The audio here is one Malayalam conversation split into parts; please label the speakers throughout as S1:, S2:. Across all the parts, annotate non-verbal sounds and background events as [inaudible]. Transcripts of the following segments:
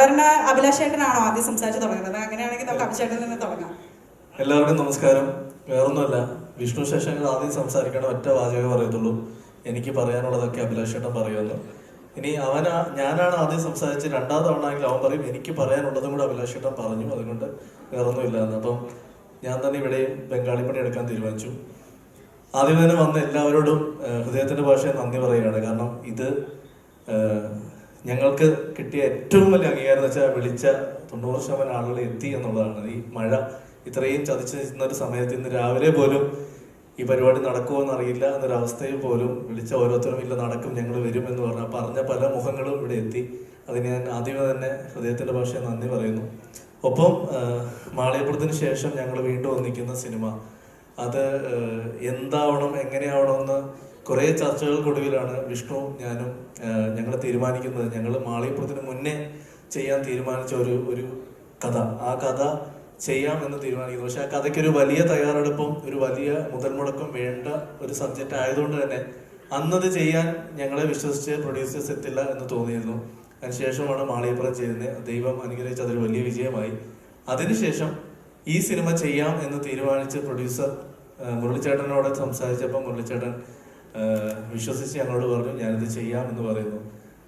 S1: സാധാരണ അഭിലാഷേട്ടനാണോ ആദ്യം സംസാരിച്ച് തുടങ്ങുന്നത്? അങ്ങനെയാണെങ്കിൽ നമുക്ക് അഭിഷേകത്തിൽ നിന്ന് തുടങ്ങാം.
S2: എല്ലാവർക്കും നമസ്കാരം. വേറൊന്നുമല്ല വിഷ്ണു ശേഷങ്ങൾ ആദ്യം സംസാരിക്കണ ഒറ്റ വാചകം പറയത്തുള്ളൂ. എനിക്ക് പറയാനുള്ളതൊക്കെ അഭിലാഷേട്ടൻ പറയുന്നു ഇനി അവനാ ഞാനാണ് ആദ്യം സംസാരിച്ച് രണ്ടാം തവണ ആണെങ്കിൽ അവൻ പറയും എനിക്ക് പറയാനുള്ളതും കൂടെ അഭിലാഷേട്ടൻ പറഞ്ഞു. അതുകൊണ്ട് വേറൊന്നുമില്ല എന്ന് അപ്പം ഞാൻ തന്നെ ഇവിടെ ബംഗാളി പണി എടുക്കാൻ തീരുമാനിച്ചു. ആദ്യം തന്നെ വന്ന എല്ലാവരോടും ഹൃദയത്തിന്റെ ഭാഷയെ നന്ദി പറയുകയാണ്. കാരണം ഇത് ഞങ്ങൾക്ക് കിട്ടിയ ഏറ്റവും വലിയ അംഗീകാരം വെച്ചാൽ വിളിച്ച തൊണ്ണൂറ് ശതമാനം ആളുകൾ എത്തി എന്നുള്ളതാണ്. ഈ മഴ ഇത്രയും ചതിച്ചു നിൽക്കുന്ന ഒരു സമയത്ത് ഇന്ന് രാവിലെ പോലും ഈ പരിപാടി നടക്കുമോ എന്നറിയില്ല എന്നൊരവസ്ഥയിൽ പോലും വിളിച്ച ഓരോരുത്തരും ഇല്ല നടക്കും ഞങ്ങൾ വരും എന്ന് പറഞ്ഞ. പറഞ്ഞ പല മുഖങ്ങളും ഇവിടെ എത്തി. അതിന് ഞാൻ ആദ്യമേ തന്നെ ഹൃദയത്തിന്റെ ഭാഷയെ നന്ദി പറയുന്നു. ഒപ്പം മാളികപ്പുറത്തിന് ശേഷം ഞങ്ങൾ വീണ്ടും ഒന്നിക്കുന്ന സിനിമ. അത് എന്താവണം എങ്ങനെയാവണമെന്ന് കുറേ ചർച്ചകൾക്കൊടുവിലാണ് വിഷ്ണു ഞാനും ഞങ്ങൾ തീരുമാനിക്കുന്നത്. ഞങ്ങൾ മാളികപ്പുറത്തിന് മുന്നേ ചെയ്യാൻ തീരുമാനിച്ച ഒരു ഒരു കഥ. ആ കഥ ചെയ്യാമെന്ന് തീരുമാനിക്കുന്നു. പക്ഷെ ആ കഥയ്ക്ക് ഒരു വലിയ തയ്യാറെടുപ്പും ഒരു വലിയ മുതൽ മുടക്കും വേണ്ട ഒരു സബ്ജക്റ്റ് ആയതുകൊണ്ട് തന്നെ അന്നത് ചെയ്യാൻ ഞങ്ങളെ വിശ്വസിച്ച് പ്രൊഡ്യൂസേഴ്സ് എത്തില്ല എന്ന് തോന്നിയിരുന്നു. അതിനുശേഷമാണ് മാളികപ്പുറം ചെയ്യുന്നത്. ദൈവം അനുഗ്രഹിച്ച് അതൊരു വലിയ വിജയമായി. അതിനുശേഷം ഈ സിനിമ ചെയ്യാം എന്ന് തീരുമാനിച്ച് പ്രൊഡ്യൂസർ മുരളിച്ചേട്ടനോട് സംസാരിച്ചപ്പോൾ മുരളിച്ചേട്ടൻ വിശ്വസിച്ച് ഞങ്ങളോട് പറഞ്ഞു ഞാനിത് ചെയ്യാം എന്ന് പറയുന്നു.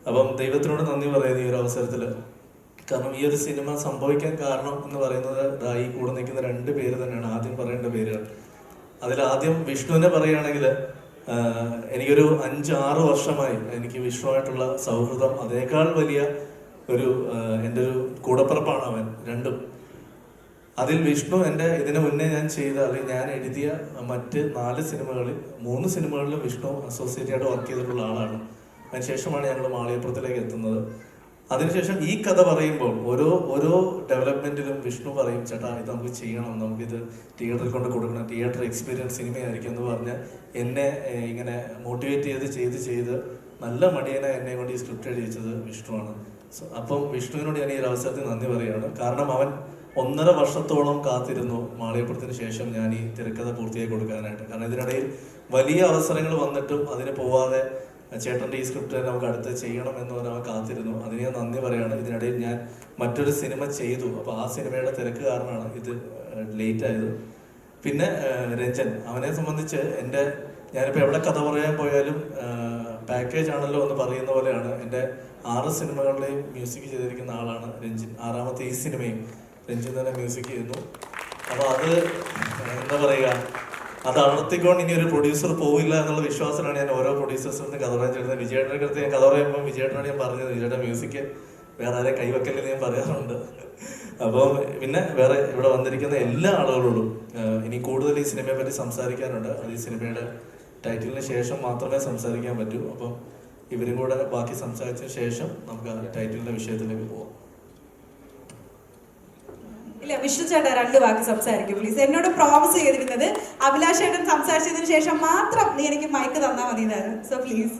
S2: അപ്പം ദൈവത്തിനോട് നന്ദി പറയുന്നു ഈ ഒരു അവസരത്തിൽ കാരണം ഈ ഒരു സിനിമ സംഭവിക്കാൻ കാരണം എന്ന് പറയുന്നത് ഈ കൂടെ നിൽക്കുന്ന രണ്ട് പേര് തന്നെയാണ് ആദ്യം പറയേണ്ട പേരുകൾ അതിൽ ആദ്യം വിഷ്ണുവിനെ പറയുകയാണെങ്കിൽ എനിക്കൊരു അഞ്ച് ആറ് വർഷമായി എനിക്ക് വിഷ്ണുവായിട്ടുള്ള സൗഹൃദം അതേക്കാൾ വലിയ ഒരു എന്റെ ഒരു കൂടപ്പിറപ്പാണ് അവൻ രണ്ടും. അതിൽ വിഷ്ണു എന്റെ ഇതിനു മുന്നേ ഞാൻ ചെയ്ത അല്ലെങ്കിൽ ഞാൻ എഴുതിയ മറ്റ് നാല് സിനിമകളിൽ മൂന്ന് സിനിമകളിൽ വിഷ്ണു അസോസിയേറ്റ് ആയിട്ട് വർക്ക് ചെയ്തിട്ടുള്ള ആളാണ്. അതിനുശേഷമാണ് ഞങ്ങൾ മാളികപ്പുറത്തിലേക്ക് എത്തുന്നത്. അതിനുശേഷം ഈ കഥ പറയുമ്പോൾ ഓരോ ഓരോ ഡെവലപ്മെന്റിലും വിഷ്ണു പറയും ചേട്ടാ ഇത് നമുക്ക് ചെയ്യണം. നമുക്കിത് തിയേറ്ററിൽ കൊണ്ട് കൊടുക്കണം. തിയേറ്റർ എക്സ്പീരിയൻസ് സിനിമയായിരിക്കും എന്ന് പറഞ്ഞ് എന്നെ ഇങ്ങനെ മോട്ടിവേറ്റ് ചെയ്ത് ചെയ്ത് ചെയ്ത് നല്ല മടിയനെ എന്നെ കൊണ്ട് ഈ സ്ക്രിപ്റ്റ് എഴുതിച്ചത് വിഷ്ണുവാണ് അപ്പം വിഷ്ണുവിനോട് ഞാൻ ഈ ഒരു അവസരത്തിൽ നന്ദി പറയുകയാണ് കാരണം അവൻ ഒന്നര വർഷത്തോളം കാത്തിരുന്നു മാളികപ്പുറത്തിന് ശേഷം ഞാൻ ഈ തിരക്കഥ പൂർത്തിയായി കൊടുക്കാനായിട്ട്. കാരണം ഇതിനിടയിൽ വലിയ അവസരങ്ങൾ വന്നിട്ടും അതിന് പോവാതെ ചേട്ടന്റെ ഈ സ്ക്രിപ്റ്റ് നമുക്ക് അടുത്ത് ചെയ്യണം എന്ന് പറഞ്ഞാൽ കാത്തിരുന്നു. അതിന് ഞാൻ നന്ദി പറയുകയാണ് ഇതിനിടയിൽ ഞാൻ മറ്റൊരു സിനിമ ചെയ്തു. അപ്പോൾ ആ സിനിമയുടെ തിരക്ക് കാരണമാണ് ഇത് ലേറ്റ് ആയത്. പിന്നെ രഞ്ജൻ. അവനെ സംബന്ധിച്ച് എന്റെ ഞാനിപ്പോൾ എവിടെ കഥ പറയാൻ പോയാലും പാക്കേജ് ആണല്ലോ എന്ന് പറയുന്ന പോലെയാണ് എന്റെ ആറ് സിനിമകളുടെയും മ്യൂസിക് ചെയ്തിരിക്കുന്ന ആളാണ് രഞ്ജിൻ. ആറാമത്തെ ഈ സിനിമയും. രഞ്ജിൻ തന്നെ മ്യൂസിക് ചെയ്യുന്നു. അപ്പോൾ അത് എന്താ പറയുക അത് അടർത്തിക്കൊണ്ട് ഇനി ഒരു പ്രൊഡ്യൂസർ പോവില്ല എന്നുള്ള വിശ്വാസത്തിലാണ് ഞാൻ ഓരോ പ്രൊഡ്യൂസേഴ്സിന് കഥ പറയാൻ ചെയ്യുന്നത് വിജയേട്ടന്റെ അടുത്ത് ഞാൻ കഥ പറയുമ്പോൾ വിജയേട്ടനോട് ഞാൻ പറഞ്ഞത്. വിജയേട്ടൻ മ്യൂസിക് വേറെ ആരെ കൈവക്കല്ലെന്ന് ഞാൻ പറയാറുണ്ട്. അപ്പോൾ പിന്നെ വേറെ ഇവിടെ വന്നിരിക്കുന്ന എല്ലാ ആളുകളോടും ഇനി കൂടുതൽ ഈ സിനിമയെ പറ്റി സംസാരിക്കാനുണ്ട്. അത് ഈ സിനിമയുടെ ടൈറ്റിലിന് ശേഷം മാത്രമേ സംസാരിക്കാൻ പറ്റൂ. അപ്പം ഇവരും കൂടെ ബാക്കി സംസാരിച്ചതിന് ശേഷം നമുക്ക് ആ ടൈറ്റിലിന്റെ വിഷയത്തിലേക്ക് പോവാം.
S1: ഇല്ല വിഷ്ണു ചേട്ടാ രണ്ട് വാക്ക് സംസാരിക്കും പ്ലീസ് എന്നോട് പ്രോമിസ് ചെയ്തിരുന്നത് അഭിലാഷ് ചേട്ടൻ സംസാരിച്ചതിന് ശേഷം മാത്രം നീ എനിക്ക് മൈക്ക് തന്നാൽ മതി സോ പ്ലീസ്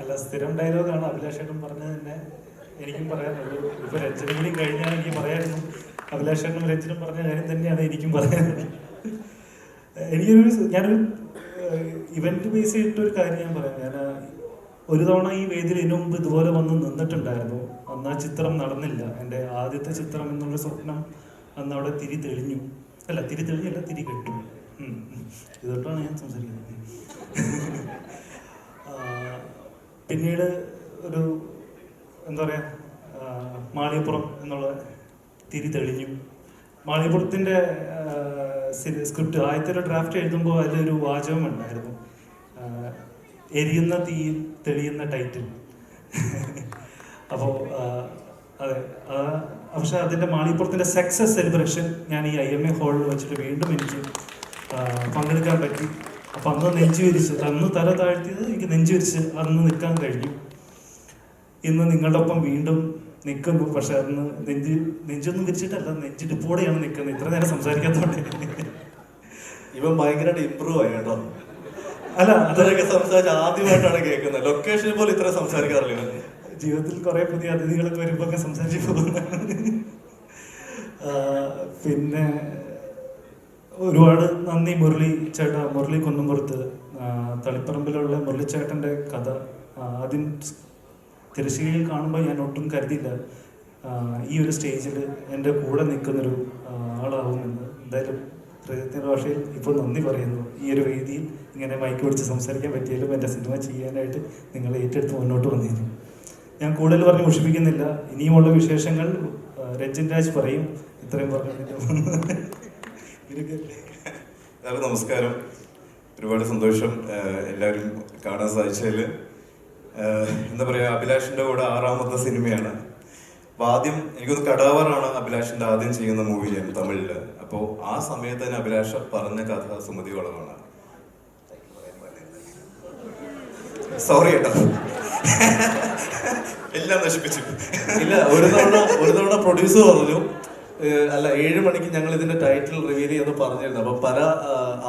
S3: അല്ല സ്ഥിരം ഡയലോഗാണ് അഭിലാഷേട്ടൻ പറഞ്ഞത് തന്നെ. എനിക്കും പറയാനുള്ളൂ ഇപ്പൊ രഞ്ജനും കൂടി കഴിഞ്ഞാൽ എനിക്ക് അഭിലാഷ് അഭിലാഷേട്ടനും രഞ്ജനും പറഞ്ഞ കാര്യം തന്നെയാണ് എനിക്കും പറയാനുള്ളത് എനിക്കൊരു ഞാനൊരു ഇവന്റ് ബേസ് ചെയ്തിട്ടൊരു കാര്യം ഞാൻ പറയാം. ഞാൻ ഒരു തവണ ഈ വേദിയിൽ ഇതിനു മുമ്പ് ഇതുപോലെ വന്ന് നിന്നിട്ടുണ്ടായിരുന്നു. അന്ന് ആ ചിത്രം നടന്നില്ല. എന്റെ ആദ്യത്തെ ചിത്രം എന്നുള്ള സ്വപ്നം അന്ന് അവിടെ തിരി തെളിഞ്ഞു. അല്ല തിരി തെളിഞ്ഞല്ല തിരി കെട്ടു. ഇതൊട്ടാണ് ഞാൻ സംസാരിക്കുന്നത്. പിന്നീട് ഒരു എന്താ പറയുക മാളികപ്പുറം എന്നുള്ള തിരി തെളിഞ്ഞു. മാളികപ്പുറത്തിന്റെ സ്ക്രിപ്റ്റ് ആദ്യത്തെ ഒരു ഡ്രാഫ്റ്റ് എഴുതുമ്പോൾ അതിലൊരു വാചകം ഉണ്ടായിരുന്നു എരിയുന്ന തീ തെളിയുന്ന ടൈറ്റിൽ. അപ്പോൾ അതെ. പക്ഷെ അതിന്റെ മാളികപ്പുറത്തിന്റെ സക്സസ് സെലിബ്രേഷൻ ഞാൻ ഈ ഐ എം എ ഹാളിൽ വെച്ചിട്ട് വീണ്ടും എനിക്ക് പങ്കെടുക്കാൻ പറ്റി. അപ്പം അന്ന് നെഞ്ചു വിരിച്ച് അന്ന് തല താഴ്ത്തിയത് എനിക്ക് നെഞ്ചു വിരിച്ച് അന്ന് നിൽക്കാൻ കഴിഞ്ഞു. ഇന്ന് നിങ്ങളുടെ ഒപ്പം വീണ്ടും നിൽക്കുന്നു പക്ഷെ അന്ന് നെഞ്ച് നെഞ്ചൊന്നും വിരിച്ചിട്ടല്ല നെഞ്ചിടിപ്പോടെയാണ് നിൽക്കുന്നത്. ഇത്ര നേരം സംസാരിക്കാത്തതുകൊണ്ട്
S2: ഇവൻ ഭയങ്കരമായിട്ട് ഇമ്പ്രൂവ് ആയി കേട്ടോ.
S3: അല്ല
S2: അതൊക്കെ സംസാരിച്ച് ആദ്യമായിട്ടാണ് കേൾക്കുന്നത്. ലൊക്കേഷൻ പോലും ഇത്ര സംസാരിക്കാറില്ല.
S3: ജീവിതത്തിൽ കുറേ പുതിയ അതിഥികളൊക്കെ വരുമ്പോൾ ഒക്കെ സംസാരിച്ച് പോകുന്നതാണ്. പിന്നെ ഒരുപാട് നന്ദി മുരളി ചേട്ടാ മുരളി കുന്നമ്പുറത്ത് ആ, തളിപ്പറമ്പിലുള്ള മുരളി ചേട്ടന്റെ കഥ. ആദ്യം തിരശ്ശീലയിൽ കാണുമ്പോൾ ഞാൻ ഒട്ടും കരുതിയില്ല. ഈ ഒരു സ്റ്റേജിൽ എന്റെ കൂടെ നിൽക്കുന്നൊരു ആളാവുമെന്ന്. എന്തായാലും ഹൃദയത്തിന്റെ ഭാഷയിൽ ഇപ്പോൾ നന്ദി പറയുന്നു. ഈ ഒരു വേദിയിൽ ഇങ്ങനെ മൈക്ക് പിടിച്ച് സംസാരിക്കാൻ പറ്റിയാലും എന്റെ സിനിമ ചെയ്യാനായിട്ട് നിങ്ങൾ ഏറ്റെടുത്ത് മുന്നോട്ട് വന്നിരുന്നു ഞാൻ കൂടുതൽ പറഞ്ഞ് മുഷിപ്പിക്കുന്നില്ല. ഇനിയുമുള്ള വിശേഷങ്ങൾ രഞ്ജിൻ രാജ് പറയും. ഇത്രയും പറഞ്ഞിട്ട്
S4: എല്ലാവർക്കും നമസ്കാരം. ഒരുപാട് സന്തോഷം എല്ലാവരും കാണാൻ സാധിച്ചതിൽ എന്താ പറയാ അഭിലാഷിന്റെ കൂടെ ആറാമത്തെ സിനിമയാണ്. അപ്പൊ ആദ്യം എനിക്കൊന്ന് കടാവറാണ് അഭിലാഷിന്റെ ആദ്യം ചെയ്യുന്ന മൂവി ഞാൻ തമിഴിൽ. അപ്പോ ആ സമയത്ത് തന്നെ അഭിലാഷ പറഞ്ഞ കഥ സുമതി വളവാണ്. സോറി കേട്ടോ എല്ലാം നശിപ്പിച്ചു.
S2: ഇല്ല ഒരു തവണ ഒരു തവണ പ്രൊഡ്യൂസർ പറഞ്ഞു അല്ല ഏഴ് മണിക്ക് ഞങ്ങൾ ഇതിന്റെ ടൈറ്റിൽ റിവീൽ ചെയ്യുന്നു പറഞ്ഞിരുന്നു. അപ്പൊ പല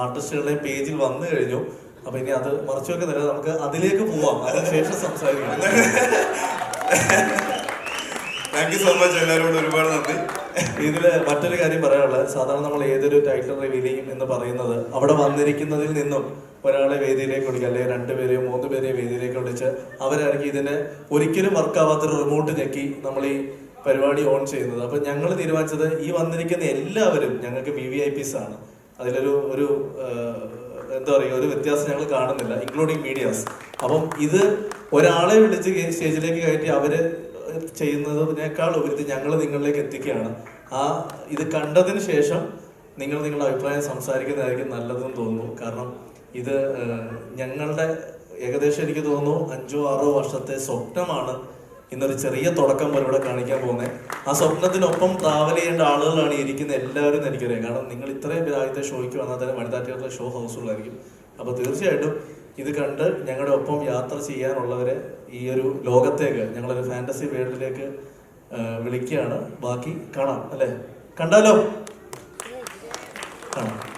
S2: ആർട്ടിസ്റ്റുകളുടെ പേജിൽ വന്നു കഴിഞ്ഞു. അപ്പൊ ഇനി അത് മറച്ചു വെക്കുന്നില്ല നമുക്ക് അതിലേക്ക് പോവാം. അതിനുശേഷം സംസാരിക്കാം. [laughs]
S4: താങ്ക് യു സോ മച്ച് എല്ലാവരോടും ഒരുപാട് നന്ദി.
S2: ഇതിൽ മറ്റൊരു കാര്യം പറയാനുള്ളത്. സാധാരണ നമ്മൾ ഏതൊരു ടൈറ്റിൽ റിവീൽ ചെയ്യും എന്ന് പറയുന്നത് അവിടെ വന്നിരിക്കുന്നതിൽ നിന്നും ഒരാളെ വേദിയിലേക്ക് വിളിക്കുക അല്ലെങ്കിൽ രണ്ടുപേരെയോ മൂന്ന് പേരെയോ വേദിയിലേക്ക് വിളിച്ച് അവരായിരിക്കും ഇതിന് ഒരിക്കലും വർക്കാവാത്തൊരു റിമോട്ട് ഞെക്കി നമ്മൾ ഈ പരിപാടി ഓൺ ചെയ്യുന്നത്. അപ്പൊ ഞങ്ങൾ തീരുമാനിച്ചത് ഈ വന്നിരിക്കുന്ന എല്ലാവരും ഞങ്ങൾക്ക് വി വി ഐ പിസ് ആണ്. അതിലൊരു ഒരു എന്താ പറയുക ഒരു വ്യത്യാസം ഞങ്ങൾ കാണുന്നില്ല ഇൻക്ലൂഡിങ് മീഡിയാസ് അപ്പം ഇത് ഒരാളെ വിളിച്ച് സ്റ്റേജിലേക്ക് കയറ്റി അവർ ചെയ്യുന്നതിനേക്കാൾ ഉപരി ഞങ്ങൾ നിങ്ങളിലേക്ക് എത്തിക്കുകയാണ്. ആ ഇത് കണ്ടതിന് ശേഷം നിങ്ങൾ നിങ്ങളുടെ അഭിപ്രായം സംസാരിക്കുന്നതായിരിക്കും നല്ലതെന്ന് തോന്നുന്നു. കാരണം ഇത് ഞങ്ങളുടെ ഏകദേശം എനിക്ക് തോന്നുന്നു അഞ്ചോ ആറോ വർഷത്തെ സ്വപ്നമാണ് ഇന്നൊരു ചെറിയ തുടക്കം പോലെ ഇവിടെ കാണിക്കാൻ പോകുന്നത്. ആ സ്വപ്നത്തിനൊപ്പം ട്രാവൽ ചെയ്യേണ്ട ആളുകളാണ് ഇരിക്കുന്ന എല്ലാവരും എനിക്കറിയാം. കാരണം നിങ്ങൾ ഇത്രയും പേര് ഷോയ്ക്ക് വന്നാൽ തന്നെ തിയേറ്ററിലെ ഷോ ഹൗസുകളായിരിക്കും അപ്പോൾ തീർച്ചയായിട്ടും ഇത് കണ്ട് ഞങ്ങളുടെ ഒപ്പം യാത്ര ചെയ്യാനുള്ളവരെ ഈ ഒരു ലോകത്തേക്ക് ഞങ്ങളൊരു ഫാന്റസി വേൾഡിലേക്ക് വിളിക്കുകയാണ്. ബാക്കി കാണാം അല്ലേ? കണ്ടാലോ? കാണാം.